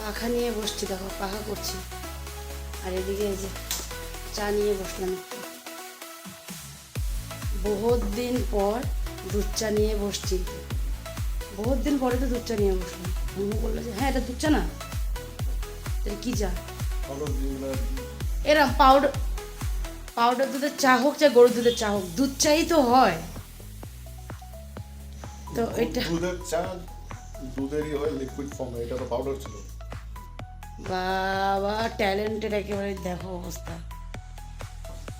পাখা নিয়ে বসছি দেখো পাখা করছি। আর এদিকে এই যে চা নিয়ে বসলাম একটু। বহুত দিন পর দুধ চা নিয়ে বসছি। বহুত দিন পরে তো দুধ চা নিয়ে বসলাম। মনে বলল যে হ্যাঁ এটা দুধ চা না? এটা কী চা? এরম পাউডার পাউডার দুধের চা হোক চাই গরুর দুধের চা হোক দুধ চাই তো হয়। তো এটা দুধের চা দুধেরই হয় লিকুইড ফর্মে এটা তো পাউডার ছিল। বাবা ট্যালেন্টেড একেবারে দেখো অবস্থা।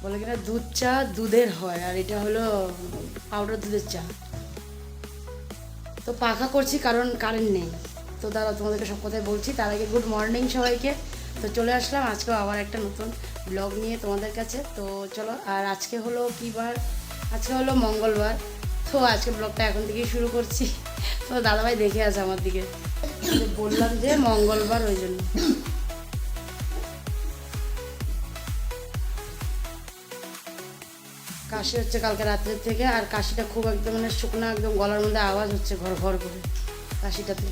বলে কিনা দুধ চা দুধের হয়, আর এটা হলো পাউডার দুধের চা। তো পাখা করছি কারণ কারেন্ট নেই। তো দাদা তোমাদেরকে সব কথাই বলছি। তার আগে গুড মর্নিং সবাইকে। তো চলে আসলাম, আজকেও আবার একটা নতুন ব্লগ নিয়ে তোমাদের কাছে। তো চলো, আর আজকে হলো কী বার? আজকে হলো মঙ্গলবার। তো আজকে ব্লগটা এখন থেকেই শুরু করছি। তো দাদাভাই দেখে আছে আমার দিকে। বললাম যে মঙ্গলবার ওই জন্য। কাশি হচ্ছে কালকে রাত্রের থেকে আর কাশিটা খুব একদম মানে শুকনো একদম গলার মধ্যে আওয়াজ হচ্ছে ঘর ঘর করে কাশিটাতে।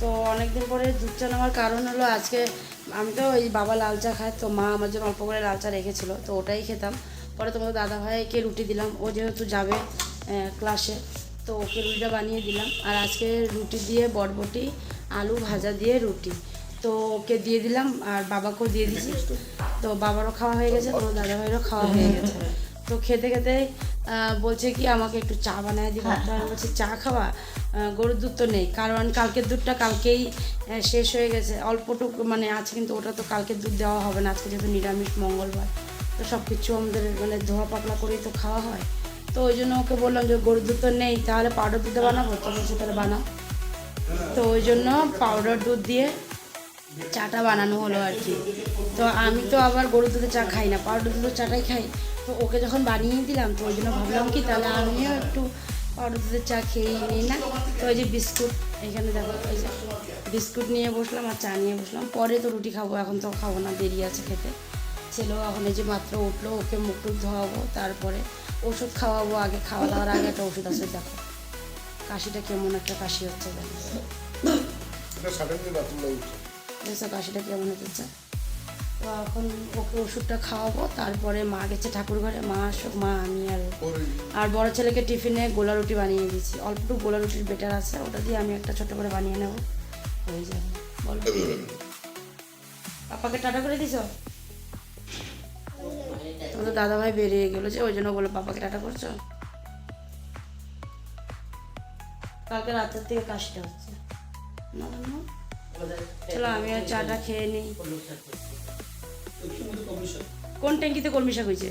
তো অনেকদিন পরে দুধ চা নেওয়ার কারণ হলো আজকে আমি তো ওই বাবা লাল চা খায় তো মা আমার জন্য অল্প করে লাল চা রেখেছিল তো ওটাই খেতাম। পরে তোমাদের দাদা ভাইকে রুটি দিলাম ও যেহেতু যাবে ক্লাসে তো ওকে রুটিটা বানিয়ে দিলাম। আর আজকে রুটি দিয়ে বরবটি আলু ভাজা দিয়ে রুটি। তো ওকে দিয়ে দিলাম আর বাবাকেও দিয়ে দিয়েছি তো বাবারও খাওয়া হয়ে গেছে তোমার দাদা ভাইয়েরও খাওয়া হয়ে গেছে। তো খেতে খেতে বলছে কি আমাকে একটু চা বানায় দিবা। তো আমি বলছি চা খাওয়া? গরুর দুধ তো নেই। কারণ কালকের দুধটা কালকেই শেষ হয়ে গেছে। অল্পটুকু মানে আছে কিন্তু ওটা তো কালকের দুধ দেওয়া হবে না। আজকে যেহেতু নিরামিষ মঙ্গলবার। তো সব কিছু আমাদের মানে ধোয়া পাতলা করেই তো খাওয়া হয়। তো ওই জন্য ওকে বললাম যে গরুর দুধ তো নেই, তাহলে পাউডার দুধে বানাবো, তো বলছে বানাও। তো ওই জন্য পাউডার দুধ দিয়ে চাটা বানানো হলো আর কি। তো আমি তো আবার গরুর দুধের চা খাই না পাউডার দুধের চাটাই খাই। তো ওকে যখন বানিয়ে দিলাম, তো ওই জন্য ভাবলাম কি তাহলে আমিও একটু পাউডার দুধের চা খেয়ে নিই না। তো ওই যে বিস্কুট, এখানে দেখো ওই যে বিস্কুট নিয়ে বসলাম আর চা নিয়ে বসলাম। পরে তো রুটি খাব, এখন তো খাব না, দেরি আছে খেতে। ছেলেও এখন এই যে মাত্র উঠল, ওকে মুখ টুক ধোয়াবো, তারপরে ওষুধ খাওয়াবো আগে খাওয়া দাওয়ার আগে একটা ওষুধ আছে দেখো। কাশিটা কেমন একটা কাশি হচ্ছে দেখো কাশিটা কেমন হচ্ছে? তো এখন ওকে ওষুধটা খাওয়াবো তারপরে মা গেছে ঠাকুর ঘরে মা আসুক মা আমি আর আর বড় ছেলেকে টিফিনে গোলা রুটি বানিয়ে দিয়েছি। অল্পটুকু গোলা রুটির বেটার আছে ওটা দিয়ে আমি একটা ছোট করে বানিয়ে নেব। হয়ে যাবে। বল। পাপাকে টাটা করে দিছ? তোমাদের দাদা ভাই বেরিয়ে গেলো যে, ওই জন্য বলে পাপাকে টাটা করছ? কালকে রাতের থেকে কাশিটা হচ্ছে। চলো, আমি আর চাটা খেয়ে নিই। কোন ট্যাঙ্কিতে কলমি শাক হয়েছে?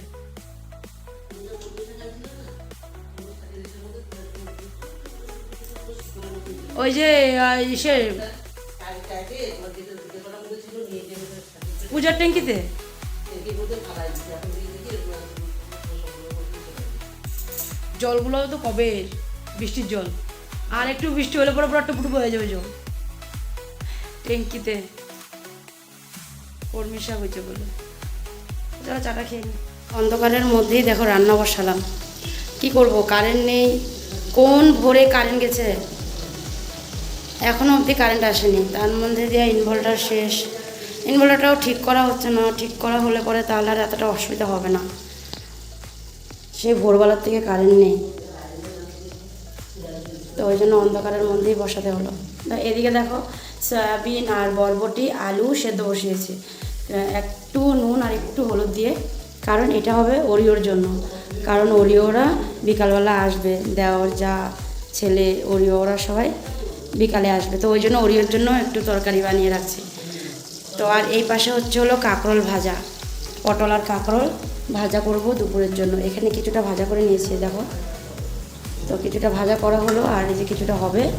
ওই যে ইসে, পূজার ট্যাঙ্কিতে? জলগুলো তো কবে? বৃষ্টির জল। আর একটু বৃষ্টি হলে পরে পুরো টুপুটুপু হয়ে যাবে জল। ট্যাঙ্কিতে। কর্মী হয়েছে বলে। চলো চাটা খেয়ে নিই অন্ধকারের মধ্যেই দেখো রান্না বসালাম। কি করব? কারেন্ট নেই। কোন ভোরে কারেন্ট গেছে? এখনও অবধি কারেন্ট আসেনি। তার মধ্যে দিয়ে ইনভার্টার শেষ। ইনভার্টারটাও ঠিক করা হচ্ছে না। ঠিক করা হলে পরে তাহলে আর এতটা অসুবিধা হবে না। সেই ভোরবেলার থেকে কারেন্ট নেই। তো ওই জন্য অন্ধকারের মধ্যেই বসাতে হলো। এদিকে দেখো, সয়াবিন আর বরবটি, আলু সেদ্ধ বসিয়েছি। একটু নুন আর একটু হলুদ দিয়ে, কারণ এটা হবে ওরিওর জন্য। কারণ ওরিওরা বিকালবেলা আসবে দেওয়ার যা ছেলে ওরিও, ওরা সবাই বিকালে আসবে। তো ওই জন্য ওরিওর জন্য একটু তরকারি বানিয়ে রাখছি। তো আর এই পাশে হচ্ছে হলো কাঁকরোল ভাজা, পটল আর কাঁকরোল। ভাজা করব দুপুরের জন্য। এখানে কিছুটা ভাজা করে নিয়েছি, দেখো। তো কিছুটা ভাজা করা হলো আর এই যে কিছুটা হবে।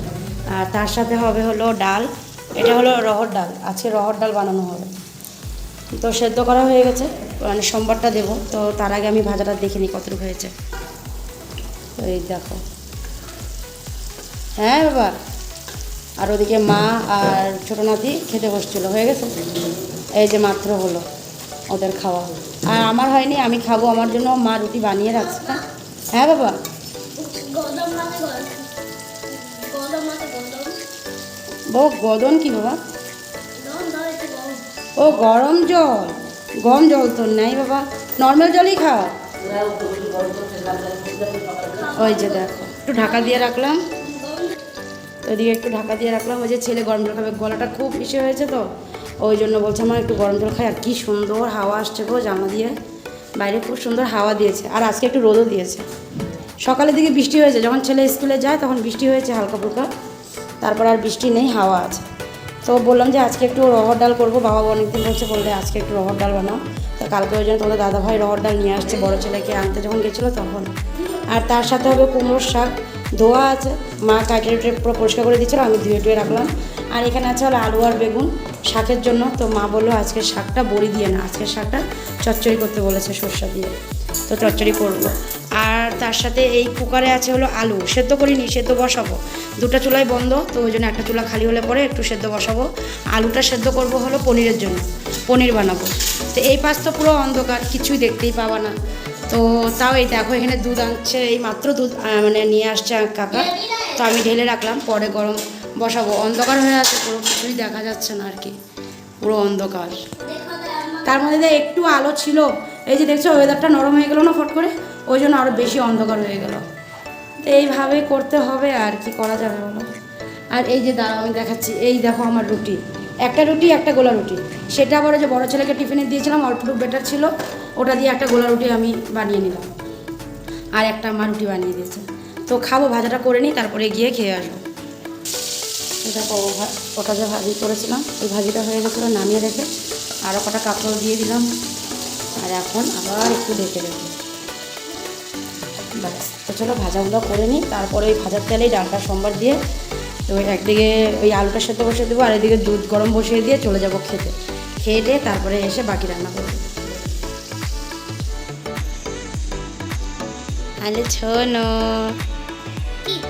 আর তার সাথে হবে হলো ডাল। এটা হলো রহর ডাল। আজকে রহর ডাল বানানো হবে। তো সেদ্ধ করা হয়ে গেছে। মানে সোমবারটা দেবো। তো তার আগে আমি ভাজাটা দেখে নিই কতটুকু হয়েছে। এই দেখো। হ্যাঁ বাবা। আর ওদিকে মা আর ছোটো নাতি খেতে বসছিল। হয়ে গেছে? এই যে মাত্র হলো। ওদের খাওয়া আর আমার হয়নি আমি খাব। আমার জন্য মা রুটি বানিয়ে রাখছে। হ্যাঁ হ্যাঁ বাবা বউ গদন কি বাবা? ও গরম জল? গরম জল তো নেই বাবা। নর্মাল জলই খাও। ওই যে দেখো একটু ঢাকা দিয়ে রাখলাম। তো একটু ঢাকা দিয়ে রাখলাম। ওই যে ছেলে গরম জল খাবে। গলাটা খুব ইসে হয়েছে তো। ওই জন্য বলছে আমার একটু গরম জল খাই, আর কি সুন্দর হাওয়া আসছে গো জামা দিয়ে। বাইরে খুব সুন্দর হাওয়া দিয়েছে, আর আজকে একটু রোদও দিয়েছে। সকালের দিকে বৃষ্টি হয়েছে, যখন ছেলে স্কুলে যায় তখন বৃষ্টি হয়েছে হালকা ফুলকা। তারপর আর বৃষ্টি নেই, হাওয়া আছে। তো বললাম যে, আজকে একটু রহর ডাল করব। বাবা অনেকদিন বলছে, বললে আজকে একটু রহর ডাল বানাও। তো কালকে ওই জন্য তোমাদের দাদাভাই রহর ডাল নিয়ে আসছে, বড় ছেলেকে আনতে যখন গেছিল তখন। আর তার সাথে হবে কুমড়োর শাক। ধোয়া আছে। মা কাটে উটে পুরো পরিষ্কার করে দিচ্ছিল আমি ধুয়ে টুয়ে রাখলাম। আর এখানে আছে হলো আলু আর বেগুন শাকের জন্য। তো মা বলল, আজকে শাকটা বড়ি দিয়ে না, আজকে শাকটা চচ্চড়ি করতে বলেছে সর্ষা দিয়ে। তো চচ্চড়ি করব। আর তার সাথে এই কুকারে আছে হলো আলু। সেদ্ধ করিনি, সেদ্ধ বসাবো। দুটো চুলাই বন্ধ, তো ওই জন্য একটা চুলা খালি হলে পরে একটু সেদ্ধ বসাবো। আলুটা সেদ্ধ করব হলো পনিরের জন্য, পনির বানাবো। তো এই পাশ তো পুরো অন্ধকার, কিছুই দেখতেই পাবা না। তো তাও এই দেখো, এখানে দুধ আনছে, এই মাত্র দুধ মানে নিয়ে আসছে কাকা। তো আমি ঢেলে রাখলাম, পরে গরম বসাবো। অন্ধকার হয়ে আছে, পুরো কিছুই দেখা যাচ্ছে না আর কি। পুরো অন্ধকার। তার মধ্যে একটু আলো ছিল। এই যে দেখছ ওয়েদারটা নরম হয়ে গেলো না ফট করে? ওই জন্য আরও বেশি অন্ধকার হয়ে গেল। তো এইভাবে করতে হবে আর কি করা যাবে বলো? আর এই যে দাঁড়াও, আমি দেখাচ্ছি। এই দেখো আমার রুটি। একটা রুটি, একটা গোলা রুটি। সেটা আবার যে বড়ো ছেলেকে টিফিনে দিয়েছিলাম অল্পটুকু বেটার ছিল। ওটা দিয়ে একটা গোলা রুটি আমি বানিয়ে নিলাম। আর একটা আমার রুটি বানিয়ে দিয়েছে। তো খাব, ভাজাটা করে নিই, তারপরে গিয়ে খেয়ে আসব। এটা ওটা যে ভাজি করেছিলাম, ওই ভাজিটা হয়ে গেছিল, নামিয়ে রেখে আরও কটা কাপড় দিয়ে দিলাম। আর এখন আবার একটু ঢেকে দেবো ব্যাস, তো চলো ভাজাগুলো করে নিই। তারপরে ওই ভাজার তেলেই ডালটা, সোমবার দিয়ে তো ওই একদিকে ওই আলুটা সাথে বসিয়ে দেবো আর এদিকে দুধ গরম বসিয়ে দিয়ে চলে যাব খেতে। খেয়ে দিয়ে তারপরে এসে বাকি রান্না করব। আরে ছোনো।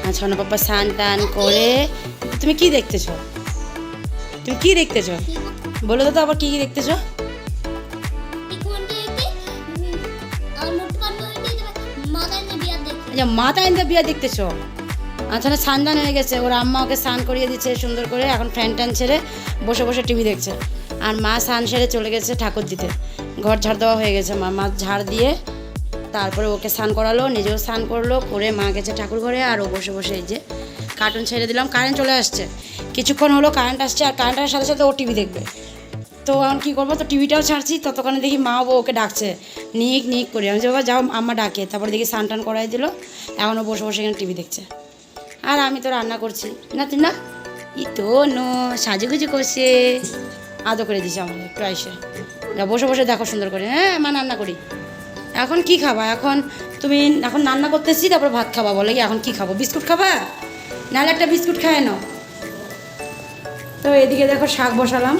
আর ছোনো পাপা স্নান টান করে তুমি কি দেখতেছো? তুমি কি দেখতেছো? বলো তো আবার কি কি দেখতেছো? নেবিয়া দেখি আচ্ছা বিয়া দেখতেছো? আচ্ছা না স্নান হয়ে গেছে। ওর আম্মা ওকে স্নান করিয়ে দিচ্ছে সুন্দর করে। এখন ফ্যান ট্যান ছেড়ে বসে বসে টিভি দেখছে। আর মা স্নান সেরে চলে গেছে ঠাকুর দিতে। ঘর ঝাড় দেওয়া হয়ে গেছে মা। মা ঝাড় দিয়ে তারপরে ওকে স্নান করালো, নিজেও স্নান করল, করে মা গেছে ঠাকুর ঘরে, আর ও বসে বসে এই যে কার্টুন ছেড়ে দিলাম। কারেন্ট চলে আসছে। কিছুক্ষণ হলো কারেন্ট আসছে, আর কারেন্ট আসার সাথে সাথে ও টিভি দেখবে। তো এখন কী করব? তো টিভিটাও ছাড়ছি, ততক্ষণে দেখি মা ও ওকে ডাকছে। নিক নিক করে। আমি যে, বাবা, যাও, আম্মা ডাকে। তারপরে দেখি স্নান টান করাই দিল। এখনও বসে বসে এখানে টিভি দেখছে। আর আমি তো রান্না করছি। না তুই না ই তো নো, সাজুগুজু করছে। আদো করে দিছে আমাকে, একটু আইসে। বসে বসে, দেখো সুন্দর করে। হ্যাঁ মা, রান্না করি। এখন কি খাবা? এখন তুমি এখন রান্না করতেছি, তারপর ভাত খাবা। বলে কি, এখন কি খাব? বিস্কুট খাবা? নাহলে একটা বিস্কুট খায় নাও। তো এদিকে দেখো শাক বসালাম।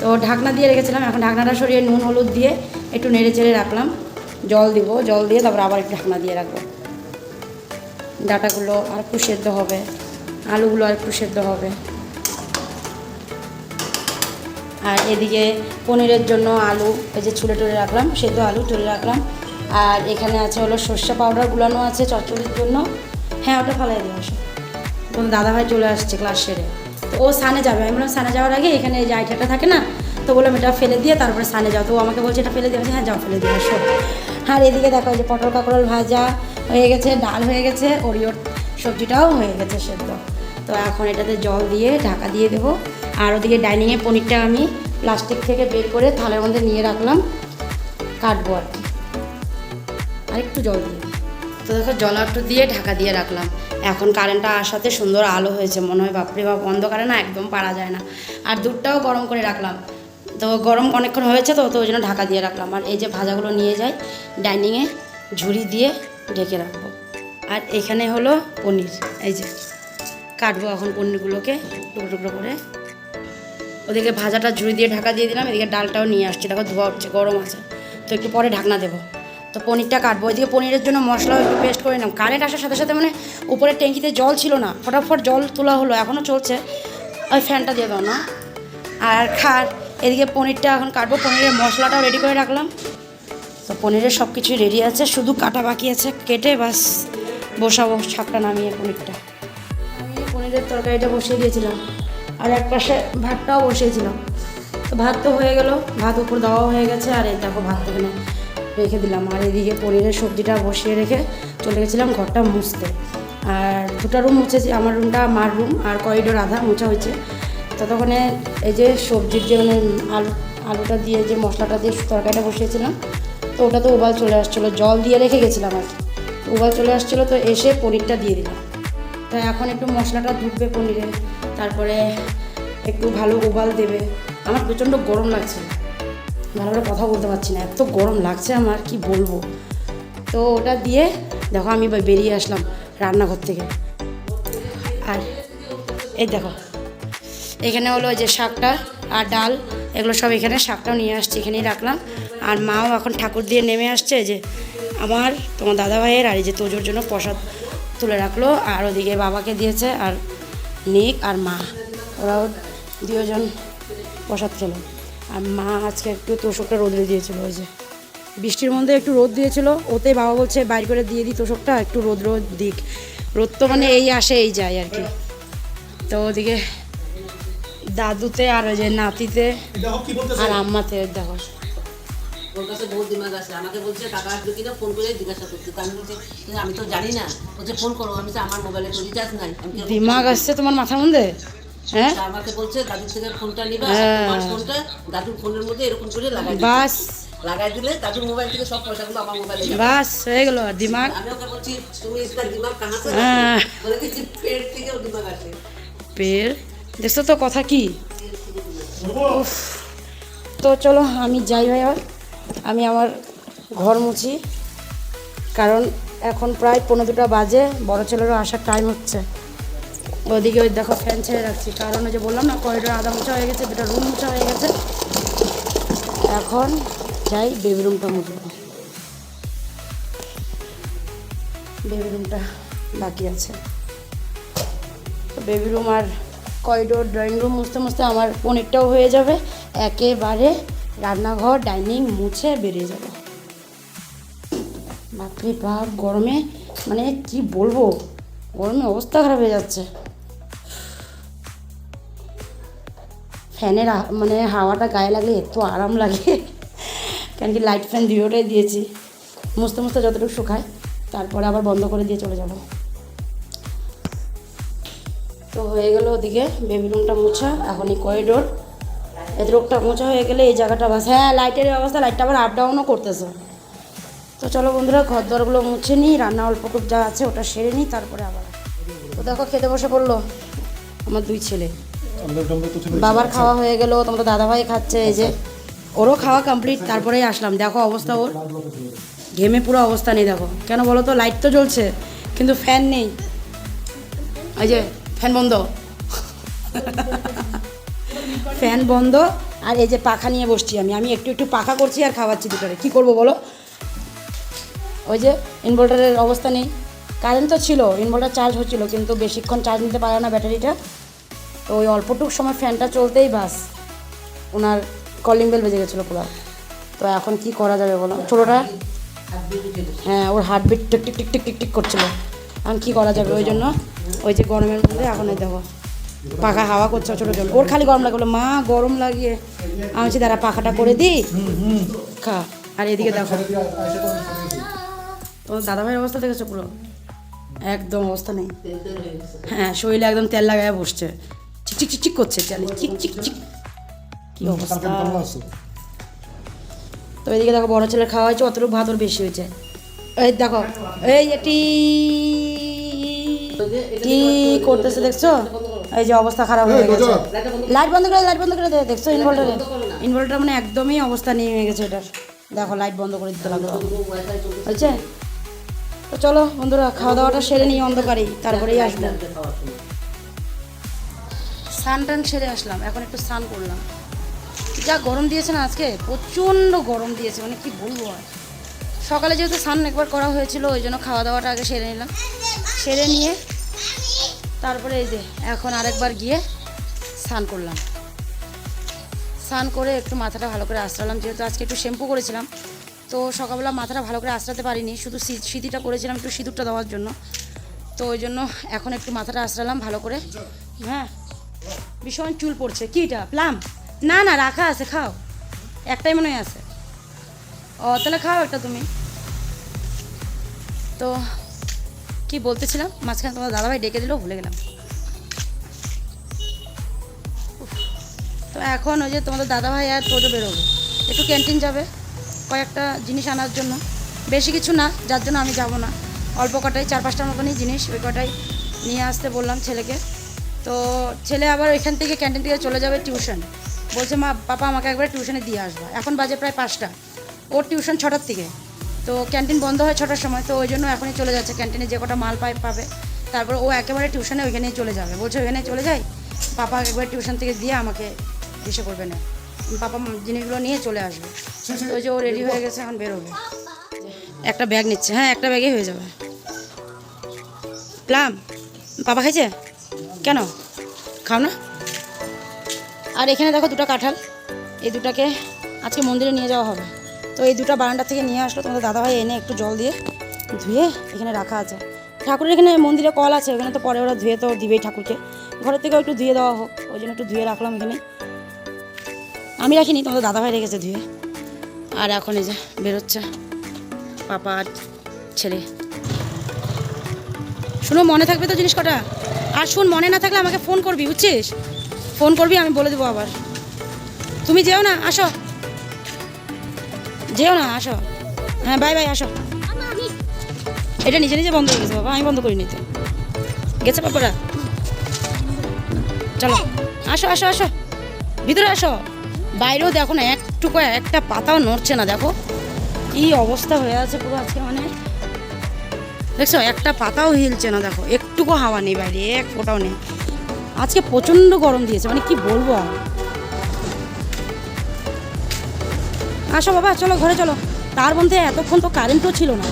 তো ঢাকনা দিয়ে রেখেছিলাম। এখন ঢাকনাটা সরিয়ে নুন, হলুদ দিয়ে একটু নেড়ে চেড়ে রাখলাম। জল দিব, জল দিয়ে তারপর আবার একটু ঢাকনা দিয়ে রাখব। ডাটাগুলো আর একটু সেদ্ধ হবে, আলুগুলো আর একটু সেদ্ধ হবে। আর এদিকে পনিরের জন্য আলু, এই যে ছুলে টুলে রাখলাম, সেদ্ধ আলু তুলে রাখলাম। আর এখানে আছে হলো সর্ষে পাউডার গুলানো আছে চচ্চড়ির জন্য। হ্যাঁ ওটা ফালাই দিয়ে আসো। তোমার দাদাভাই চলে আসছে ক্লাস সেরে। তো ও সানে যাবে, আমি বললাম সানে যাওয়ার আগে এখানে এই যে আইটাটা থাকে না, তো বললাম এটা ফেলে দিয়ে তারপরে সানে যাও। তো ও আমাকে বলছে এটা ফেলে দিয়ে হ্যাঁ যাও, ফেলে দিয়ে আসো। আর এদিকে দেখো যে পটল কাঁকরোল ভাজা হয়ে গেছে, ডাল হয়ে গেছে, ওরিওর সবজিটাও হয়ে গেছে সেদ্ধ। তো এখন এটাতে জল দিয়ে ঢাকা দিয়ে দেবো। আর ওদিকে ডাইনিংয়ে পনিরটা আমি প্লাস্টিক থেকে বের করে থালের মধ্যে নিয়ে রাখলাম, কাটবো আর কি। আর একটু জল দিয়ে। তো দেখো, জল একটু দিয়ে ঢাকা দিয়ে রাখলাম। এখন কারেন্টটা আসাতে সুন্দর আলো হয়েছে, মনে হয় বাপরে বাপ, অন্ধকারে না একদম পারা যায় না। আর দুধটাও গরম করে রাখলাম। তো গরম অনেকক্ষণ হয়েছে তো তো ওই জন্য ঢাকা দিয়ে রাখলাম। আর এই যে ভাজাগুলো নিয়ে যাই, ডাইনিংয়ে ঝুড়ি দিয়ে ঢেকে রাখব। আর এখানে হলো পনির, এই যে কাটবো এখন পনিরগুলোকে টুকরো টুকরো করে। ওদিকে ভাজাটা ঝুড়ি দিয়ে ঢাকা দিয়ে দিলাম, এদিকে ডালটাও নিয়ে আসছি। দেখো ধোয়া হচ্ছে গরম আছে। তো একটু পরে ঢাকনা দেবো। তো পনিরটা কাটবো। ওইদিকে পনিরের জন্য মশলাও একটু পেস্ট করে নিলাম। কারেন্ট আসার সাথে সাথে মানে উপরে ট্যাঙ্কিতে জল ছিল না। ফটাফট জল তোলা হলো এখনও চলছে। ওই ফ্যানটা দিয়ে দাও না। আর খার এদিকে পনিরটা এখন কাটবো। পনিরের মশলাটাও রেডি করে রাখলাম। তো পনিরের সব কিছুই রেডি আছে, শুধু কাটা বাকি আছে, কেটে বাস বসাবো শাকটা নামিয়ে পনিরটা। পনির পনিরের তরকারিটা বসিয়ে দিয়েছিলাম, আর এক পাশে ভাতটাও বসিয়েছিলাম। তো ভাত তো হয়ে গেল, ভাত উপর দেওয়া হয়ে গেছে, আর এই দেখো ভাত এখানে রেখে দিলাম। আর এদিকে পনিরের সবজিটা বসিয়ে রেখে চলে গেছিলাম ঘরটা মুছতে। আর দুটো রুম মুছেছি, আমার রুমটা মার রুম আর করিডোর আধা মোছা হয়েছে। ততক্ষণে এই যে সবজির যে মানে আলু, আলুটা দিয়ে যে মশলাটা দিয়ে তরকারিটা বসিয়েছিলাম তো ওটা তো উবাল চলে আসছিল। জল দিয়ে রেখে গেছিলাম আর কি। উবাল চলে আসছিল তো এসে পনিরটা দিয়ে দিলাম। তো এখন একটু মশলাটা ঢুকবে পনিরে, তারপরে একটু ভালো উবাল দেবে। আমার প্রচণ্ড গরম লাগছে। ভালো করে কথা বলতে পারছি না, এত গরম লাগছে আমার, কি বলব? তো ওটা দিয়ে, দেখো আমি বেরিয়ে আসলাম রান্নাঘর থেকে। আর এই দেখো, এখানে হলো যে শাকটা আর ডাল এগুলো সব এখানে শাকটাও নিয়ে আসছি, এখানেই রাখলাম। আর মাও এখন ঠাকুর দিয়ে নেমে আসছে যে আমার, তোমার দাদা ভাইয়ের আর এই যে তোজোর জন্য প্রসাদ তুলে রাখল, আর ওদিকে বাবাকে দিয়েছে, আর নিক আর মা। ওরাও দুজন প্রসাদ খেলো। আর মা আজকে একটু তোষকটা রোদে দিয়েছিল, ওই যে বৃষ্টির মধ্যে একটু রোদ দিয়েছিল, ওতে বাবা বলছে, বাইর করে দিয়ে দিই তোষকটা, একটু রোদ রোদ দিক। রোদ তো মানে এই আসে, এই যায় আর কি। তো ওদিকে দাদুতে আর ওই যে নাতিতে দেখো কি বলতেছে আর আম্মাতে দেখো ওর কাছে বহুত দিমাগ আছে আমাকে বলছে টাকা আসবে কিনা ফোন করে জিজ্ঞাসা করতে তো আমি বলছি "না, আমি তো জানি না বলছে ফোন করো আমি বলছি, আমার মোবাইলে তো রিচার্জ নাই আমি কিরকম দিমাগ আসছে তোমার মাথার মধ্যে হ্যাঁ তা আমাকে বলছে দাদুর থেকে ফোনটা নিবা হ্যাঁ। তোমার ফোনটা দাদুর ফোনের মধ্যে এরকম করে লাগাই দিবে। বাস লাগাই দিলে দাদুর মোবাইল থেকে সব পয়সাগুলো আমার মোবাইলে যাবে বাস হয়ে গেল আর দিমাগ আমি ওকে বলছি তুমি इसका दिमाग कहाँ से হ্যাঁ। বলে কি পেট থেকে ওর দিমাগ আসে পের দেখছ তো কথা কি। তো চলো, আমি যাই ভাই আমি আমার ঘর মুছি। কারণ এখন প্রায় পনেরো দুটা বাজে, বড় ছেলেরও আসার টাইম হচ্ছে। ওদিকে ওই দেখো ফ্যান ছেড়ে রাখছি। কারণ ওই যে বললাম না করিডোর আধা মোছা হয়ে গেছে, দুটা রুম মোছা হয়ে গেছে। এখন যাই বেবি রুমটা মুছবো। বেবি রুমটা বাকি আছে। বেবি রুম আর করিডোর, ড্রয়িং রুম মুছতে মুছতে আমার পনিরটাও হয়ে যাবে। একেবারে রান্নাঘর, ডাইনিং মুছে বেরিয়ে যাবে। বাপরে বাপ, গরমে মানে কি বলব? গরমে অবস্থা খারাপ হয়ে যাচ্ছে। ফ্যানের মানে হাওয়াটা গায়ে লাগলে এত আরাম লাগে। কেন কি লাইট ফ্যান দুটোটাই দিয়েছি। মুছতে মুছতে যতটুকু শুকায়, তারপরে আবার বন্ধ করে দিয়ে চলে যাব। তো হয়ে গেল ওদিকে বেবি রুমটা মোছা, এখন এই করিডোর রোগটা মোছা হয়ে গেলে এই জায়গাটা বাস হ্যাঁ লাইটের অবস্থা লাইটটা আবার আপ ডাউনও করতেছে। তো চলো বন্ধুরা ঘর দরগুলো মুছে নিই, রান্না অল্পটুক যা আছে ওটা সেরে নিই, তারপরে আবার। তো দেখো, খেতে বসে পড়ল আমার দুই ছিল। বাবার খাওয়া হয়ে গেল তোমার দাদাভাই খাচ্ছে, এই যে ওরও খাওয়া কমপ্লিট তারপরেই আসলাম। দেখো অবস্থা ওর। ঘেমে পুরো অবস্থা নেই, দেখো। কেন বলো তো লাইট তো জ্বলছে, কিন্তু ফ্যান নেই। এই যে ফ্যান বন্ধ। ফ্যান বন্ধ, আর এই যে পাখা নিয়ে বসছি আমি। আমি একটু একটু পাখা করছি আর খাওয়াচ্ছি দুটোরে। কী করব বলো? ওই যে ইনভার্টারের অবস্থা নেই। কারেন্ট তো ছিল, ইনভার্টার চার্জ হচ্ছিল, কিন্তু বেশিক্ষণ চার্জ নিতে পারে না ব্যাটারিটা। তো ওই অল্পটুক সময় ফ্যানটা চলতেই বাস। ওনার কলিং বেল বেজে গেছিল পুরো। তো এখন কি করা যাবে বলো? ছোটোটা? হ্যাঁ ওর heartbeat tick tick tick tick tick করছিল। এখন কী করা যাবে ওই জন্য? ওই যে গরমের মধ্যে এখন এই দেখো, পাখা হাওয়া করছে ছোটো জন। ওর খালি গরম লাগে মা, গরম লাগিয়ে। আমি বলছি, দাঁড়া, পাখাটা করে দিই খা। আর এদিকে দেখো। তোমার দাদাভাইয়ের অবস্থা দেখেছ পুরো? একদম অবস্থা নেই। হ্যাঁ শরীরে একদম তেল লাগায় বসছে। চিক চিক চিক চিক করছে চালে চিক চিক চিক। কি অবস্থা? তো এদিকে দেখো, বড় ছেলে খাওয়া হয়েছে, অতটুকু ভাত ওর বেশি হয়েছে। এই দেখো এই এটি কি করতেছে দেখছ? এই যে অবস্থা খারাপ হয়ে গেছে। লাইট বন্ধ করে লাইট বন্ধ করে দে দেখছ ইনভার্টারে ইনভার্টার মানে একদমই অবস্থা নিয়ে গেছে এটার। দেখো লাইট বন্ধ করে দিতে লাগল। হয়েছে? তো চলো বন্ধুরা খাওয়া দাওয়াটা সেরে নিই অন্ধকারেই তারপরেই আসব। স্নান টান সেরে আসলাম এখন একটু স্নান করলাম। যা গরম দিয়েছে না আজকে প্রচণ্ড গরম দিয়েছে মানে কি বলব আর। সকালে যেহেতু স্নান একবার করা হয়েছিল, ওই জন্য খাওয়া দাওয়াটা আগে সেরে নিলাম। সেরে নিয়ে তারপরে এই যে এখন আরেকবার গিয়ে স্নান করলাম। স্নান করে একটু মাথাটা ভালো করে আশ্রালাম, যেহেতু আজকে একটু শ্যাম্পু করেছিলাম, তো সকালবেলা মাথাটা ভালো করে আশ্রাতে পারিনি, শুধু সিঁথিটা করেছিলাম একটু সিঁদুরটা দেওয়ার জন্য। তো ওই জন্য এখন একটু মাথাটা আশ্রালাম ভালো করে। হ্যাঁ ভীষণ চুল পড়ছে। কি এটা, প্লাম? না না, রাখা আছে, খাও। একটাই মনে হয় আছে। ও, তাহলে খাও একটা তুমি। তো, কি বলতেছিলাম? মাঝখানে তোমার দাদাভাই ডেকে দিলেও ভুলে গেলাম। তো এখন ওই যে তোমাদের দাদাভাই আর তোজো বেরোবে। একটু ক্যান্টিন যাবে, কয়েকটা জিনিস আনার জন্য। বেশি কিছু না, যার জন্য আমি যাব না। অল্প কটাই, চার পাঁচটার মতনই জিনিস ওই কটাই নিয়ে আসতে বললাম ছেলেকে। তো ছেলে আবার ওইখান থেকে ক্যান্টিন থেকে চলে যাবে টিউশন। বলছে, মা, পাপা আমাকে একবার টিউশনে দিয়ে আসবা। এখন বাজে প্রায় পাঁচটা। ওর টিউশন ছটার থেকে তো ক্যান্টিন বন্ধ হয় ছটার সময়, তো ওই জন্য এখনই চলে যাচ্ছে। ক্যান্টিনে যে কটা মাল পায়, পাবে। তারপর ও একেবারে টিউশনে ওইখানেই চলে যাবে। বলছে ওইখানে চলে যাই। পাপা একবার টিউশন থেকে দিয়ে আমাকে এসে করবে না। পাপা জিনিসগুলো নিয়ে চলে আসবে। ওই যে ও রেডি হয়ে গেছে, এখন বেরোবে। একটা ব্যাগ নিচ্ছে। হ্যাঁ একটা ব্যাগেই হয়ে যাবে। প্লাম, পাপা খাইছে? কেন? খাও না। আর এখানে দেখো দুটো কাঁঠাল। এই দুটাকে আজকে মন্দিরে নিয়ে যাওয়া হবে। তো এই দুটো বারান্দা থেকে নিয়ে আসলো। তোমাদের দাদাভাই এনে একটু জল দিয়ে ধুয়ে এখানে রাখা আছে। ঠাকুরের এখানে মন্দিরে কল আছে, ওখানে তো পরে ওরা ধুয়ে তো দিবেই ঠাকুরকে। ঘরের থেকেও একটু ধুয়ে দেওয়া হোক, ওই জন্য একটু ধুয়ে রাখলাম এখানে। আমি রাখিনি, তোমাদের দাদাভাই রেখেছে ধুয়ে। আর এখন এই যে বেরোচ্ছে পাপা আর ছেলে। শুনো, মনে থাকবে তো জিনিস কটা? আর শুন, মনে না থাকলে আমাকে ফোন করবি, বুঝছিস? ফোন করবি, আমি বলে দেবো আবার। তুমি যেও না, আসো। যেও না, আসো। হ্যাঁ বাই বাই আসো। এটা নিজে নিজে বন্ধ হয়ে গেছে বাবা, আমি বন্ধ করিনি তো। গেছে পাপারা? চলো, আসো আসো আসো। ভিতরে আসো। বাইরেও দেখো না, একটুকু, একটা পাতাও নড়ছে না, দেখো। কি অবস্থা হয়ে আছে পুরো আজকে মানে। দেখছ, একটা পাতাও হিলছে না, দেখো। একটুকু হাওয়া নেই বাইরে, এক ফোটাও নেই। আজকে প্রচণ্ড গরম দিয়েছে মানে কি বলব আর। আসো বাবা, চলো, ঘরে চলো। তার মধ্যে এতক্ষণ তো কারেন্টও ছিল না।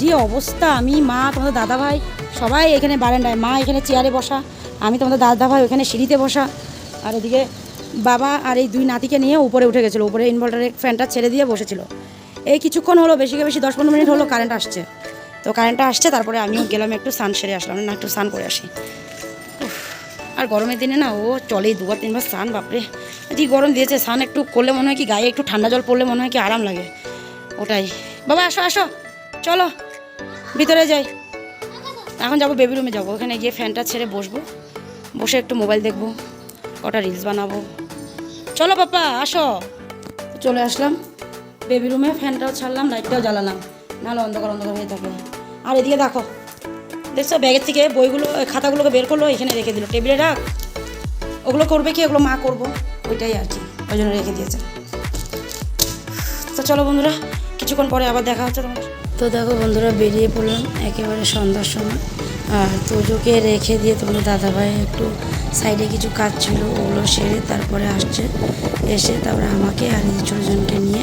যে অবস্থা, আমি, মা, তোমাদের দাদা ভাই সবাই এখানে বারান্দায়। মা এখানে চেয়ারে বসা, আমি তোমাদের দাদা ভাই ওখানে সিঁড়িতে বসা। আর এদিকে বাবা আর এই দুই নাতিকে নিয়ে উপরে উঠে গেছিল, উপরে ইনভার্টারে ফ্যানটা ছেড়ে দিয়ে বসেছিল। এই কিছুক্ষণ হলো, বেশি বেশি দশ পনেরো মিনিট হলো কারেন্ট আসছে। তো কারেন্টটা আসছে, তারপরে আমিও গেলাম একটু স্নান সেরে আসলাম, না একটু স্নান করে আসি। আর গরমের দিনে না, ও চলেই, দুবার তিনবার স্নান, বাপরে। যে গরম দিয়েছে, স্নান একটু করলে মনে হয় কি গায়ে একটু ঠান্ডা জল পড়লে মনে হয় কি আরাম লাগে। ওটাই। বাবা, আসো আসো। চলো, ভিতরে যাই। এখন যাব বেবি রুমে যাব। ওখানে গিয়ে ফ্যানটা ছেড়ে বসবো। বসে একটু মোবাইল দেখব, কটা রিলস বানাবো। চলো পাপা, আসো। চলে আসলাম। বেবি রুমে ফ্যানটাও ছাড়লাম লাইটটাও জ্বালালাম। নাহলে অন্ধকার অন্ধকার হয়ে থাকে। আর এদিকে দেখো দেখছ? ব্যাগের থেকে বইগুলো খাতাগুলোকে বের করল, এখানে রেখে দিল। টেবিলে রাখ। ওগুলো করবে কি? ওগুলো মা করব। ওইটাই আর কি। ওই জন্য রেখে দিয়েছে। তো চলো বন্ধুরা, কিছুক্ষণ পরে আবার দেখা হচ্ছে তোমার। তো দেখো বন্ধুরা, বেরিয়ে পড়লাম একেবারে সন্ধ্যার সময়। আর তোজোকে রেখে দিয়ে তোমাদের দাদাভাই একটু সাইডে কিছু কাজ ছিল, ওগুলো সেরে তারপরে আসছে। এসে তারপরে আমাকে আর এই ছোটোজনকে নিয়ে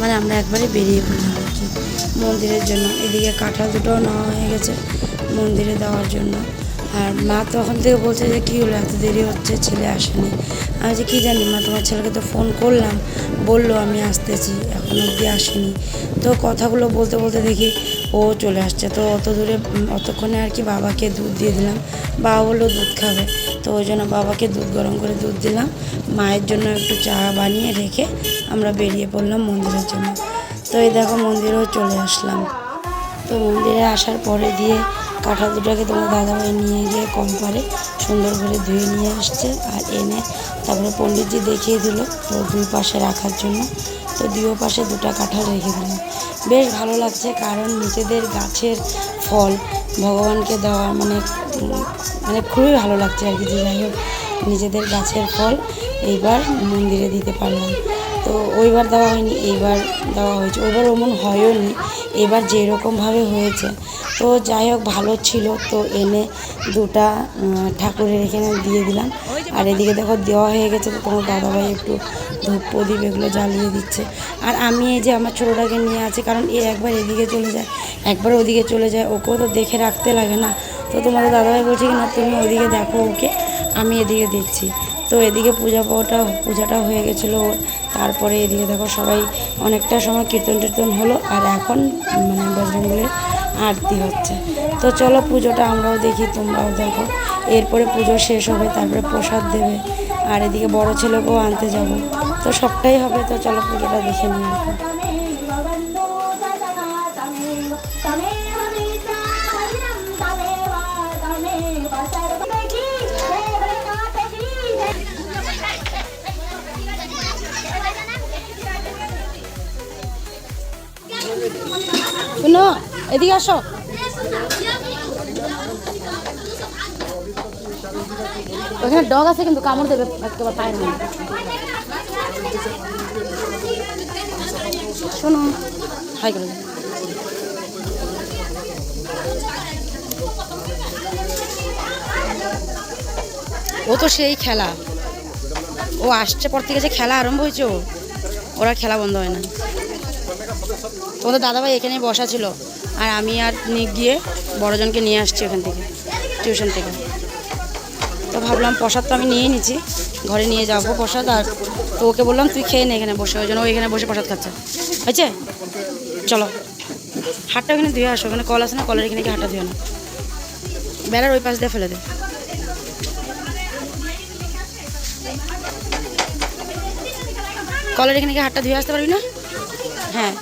মানে আমরা একবারে বেরিয়ে পড়লাম আর কি। মন্দিরের জন্য। এদিকে কাঁঠাল দুটোও নেওয়া হয়ে গেছে। মন্দিরে দেওয়ার জন্য। আর মা তখন থেকে বলছে যে, কী হলো? এত দেরি হচ্ছে, ছেলে আসেনি। আমি যে কী জানি, মা, তোমার ছেলেকে তো ফোন করলাম। বলল, আমি আসতেছি, এখন অবধি আসেনি। তো কথাগুলো বলতে বলতে দেখি, ও চলে আসছে। তো অত দূরে অতক্ষণে আর কি বাবাকে দুধ দিয়ে দিলাম। বাবা বলল, দুধ খাবে। তো ওই জন্য বাবাকে দুধ গরম করে দুধ দিলাম। মায়ের জন্য একটু চা বানিয়ে রেখে আমরা বেরিয়ে পড়লাম মন্দিরের জন্য। তো এই দেখো, মন্দিরেও চলে আসলাম। তো মন্দিরে আসার পরে দিয়ে কাঁঠাল দুটোকে তোমার দাদাভাই নিয়ে গিয়ে কম পারে সুন্দর করে ধুয়ে নিয়ে আসছে আর এনে তারপরে পণ্ডিতজি দেখিয়ে দিল তো দুই পাশে রাখার জন্য। তো দুই পাশে দুটো কাঁঠাল রেখে দিলাম বেশ ভালো লাগছে কারণ নিজেদের গাছের ফল ভগবানকে দেওয়া মানে মানে খুবই ভালো লাগছে আর কি। যে যাই হোক, নিজেদের গাছের ফল এইবার মন্দিরে দিতে পারলাম। তো ওইবার দেওয়া হয়নি, এইবার দেওয়া হয়েছে। ওইবার ওমন হয়ও নি এবার যেরকমভাবে হয়েছে। তো যাই হোক, ভালো ছিল। তো এনে দুটা ঠাকুরের এখানে দিয়ে দিলাম। আর এদিকে দেখো, দেওয়া হয়ে গেছে। তো তোমার দাদাভাই একটু ধূপ প্রদীপ এগুলো জ্বালিয়ে দিচ্ছে। আর আমি এই যে আমার ছোটোটাকে নিয়ে আছি, কারণ এ একবার এদিকে চলে যায়, একবার ওদিকে চলে যায়, ওকেও তো দেখে রাখতে লাগে না। তো তোমাদের দাদাভাই বলছে কি, না, তুমি ওদিকে দেখো ওকে, আমি এদিকে দেখছি। তো এদিকে পূজা পাওয়াটা পূজাটা হয়ে গেছিল ওর। তারপরে এদিকে দেখো সবাই অনেকটা সময় কীর্তন টীর্তন হলো, আর এখন মানে বজরঙ্গলের আরতি হচ্ছে। তো চলো পুজোটা আমরাও দেখি, তোমরাও দেখো। এরপরে পুজো শেষ হবে, তারপরে প্রসাদ দেবে, আর এদিকে বড় ছেলেকেও আনতে যাব। তো সবটাই হবে, তো চলো পুজোটা দেখে নিই। এখন এদিকে আসো। ওখানে ডগ আছে কিন্তু কামড় দেবে, একেবারে পায়ের মধ্যে শোনো। হাই করে। ও তো সেই খেলা। ও আসছে পর থেকে যে খেলা আরম্ভ হয়েছে ওর ওর খেলা বন্ধ হয় না। তোমাদের দাদাভাই এখানে বসা ছিল। আর আমি আর গিয়ে বড়জনকে নিয়ে আসছি ওখান থেকে টিউশন থেকে। তো ভাবলাম প্রসাদ তো আমি নিয়ে নিচ্ছি, ঘরে নিয়ে যাব প্রসাদ আর তো ওকে বললাম, তুই খেয়ে নে এখানে বসে। ওই জন্য ও এখানে বসে প্রসাদ খাচ্ছে। হয়েছে? চলো। হাটটা ওখানে ধুয়ে আসো, ওখানে কল আছে না, কলের এখানে কি হাটটা ধুয়ে না বেড়ার ওই পাশ দিয়ে ফেলে দে। কলের এখানে কি হাটটা ধুয়ে আসতে পারবি না? হ্যাঁ।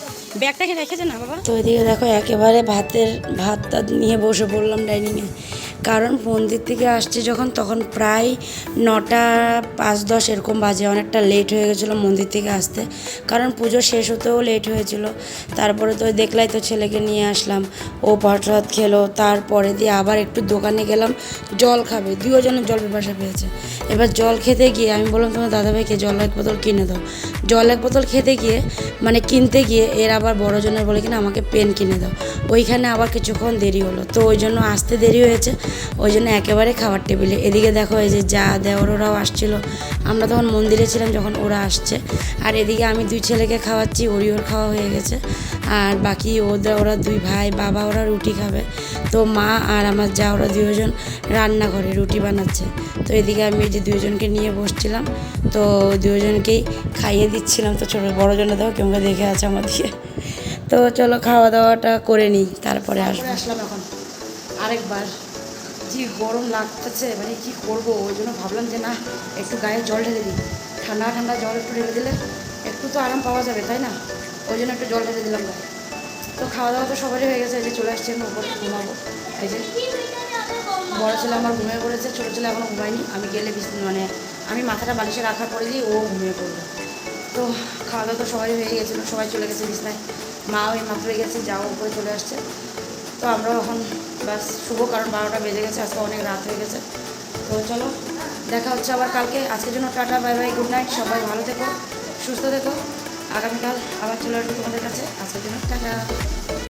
ব্যাগটাকে না, বাবা? তো এদিকে দেখো, একেবারে ভাতের, ভাতটা নিয়ে বসে পড়লাম ডাইনিংয়ে। কারণ মন্দির থেকে আসছি যখন, তখন প্রায় নটা পাঁচ দশ এরকম বাজে, অনেকটা লেট হয়ে গেছিল মন্দির থেকে আসতে। কারণ পুজো শেষ হতেও লেট হয়েছিল। তারপরে তো দেখলাই তো ছেলেকে নিয়ে আসলাম। ও প্রসাদ খেলো, তারপরে দিয়ে আবার একটু দোকানে গেলাম, জল খাবে। দুজনের জল পিপাসা পেয়েছে। এবার জল খেতে গিয়ে আমি বললাম, তোমার দাদাভাইকে জল এক বোতল কিনে দাও। জল এক বোতল খেতে গিয়ে মানে কিনতে গিয়ে এর আবার বড়জনের বলে কিনা আমাকে পেন কিনে দাও। ওইখানে আবার কিছুক্ষণ দেরি হলো। তো ওই জন্য আসতে দেরি হয়েছে। ওই জন্য একেবারে খাবার টেবিলে। এদিকে দেখো এই যে যা দেওয়ার ওরাও আসছিল। আমরা তখন মন্দিরে ছিলাম যখন ওরা আসছে। আর এদিকে আমি দুই ছেলেকে খাওয়াচ্ছি ওরই ওর খাওয়া হয়ে গেছে। আর বাকি ওদের, ওরা দুই ভাই, বাবা ওরা রুটি খাবে। তো মা আর আমার যা, ওরা দুজন রান্না করে রুটি বানাচ্ছে। তো এদিকে আমি যে দুজনকে নিয়ে বসছিলাম তো দুজনকেই খাইয়ে দিচ্ছিলাম। তো ছোটো বড়জনে দাও কেউ দেখে আছে আমাদেরকে। তো চলো খাওয়া দাওয়াটা করে নিই তারপরে আসব। আসলাম এখন। আরেকবার। যে গরম লাগতেছে মানে কি করব? ওই জন্য ভাবলাম যে না একটু গায়ে জল ঢেলে দিই। ঠান্ডা ঠান্ডা জল একটু ঢেলে দিলে একটু তো আরাম পাওয়া যাবে তাই না? ওই জন্য একটু জল ঢেলে দিলাম। গায়ে তো খাওয়া দাওয়া তো সবারই হয়ে গেছে এই যে চলে আসছি আমি উপরে ঘুমাবো। এই যে বড় ছেলে আমার ঘুমিয়ে পড়েছে, ছোটো ছেলে এখনও ঘুমায়নি। আমি গেলে মানে আমি মাথাটা বালিশে রাখার পরে দিই ও ঘুমিয়ে পড়বে তো খাওয়া দাওয়া তো সবাই হয়ে গেছিল, সবাই চলে গেছে বিছনায়। মাও এই মাত্রই গেছে, যাও উপরে চলে আসছে। তো আমরাও এখন ব্যাস শুভ কারণ বারোটা বেজে গেছে, আজকে অনেক রাত হয়ে গেছে। তো চলো, দেখা হচ্ছে আবার কালকে। আজকের জন্য tata, bye bye, good night, সবাই ভালো থেকো, সুস্থ থেকো। আগামীকাল আবার চলে আসব তোমাদের কাছে। আজকের জন্য টাটা।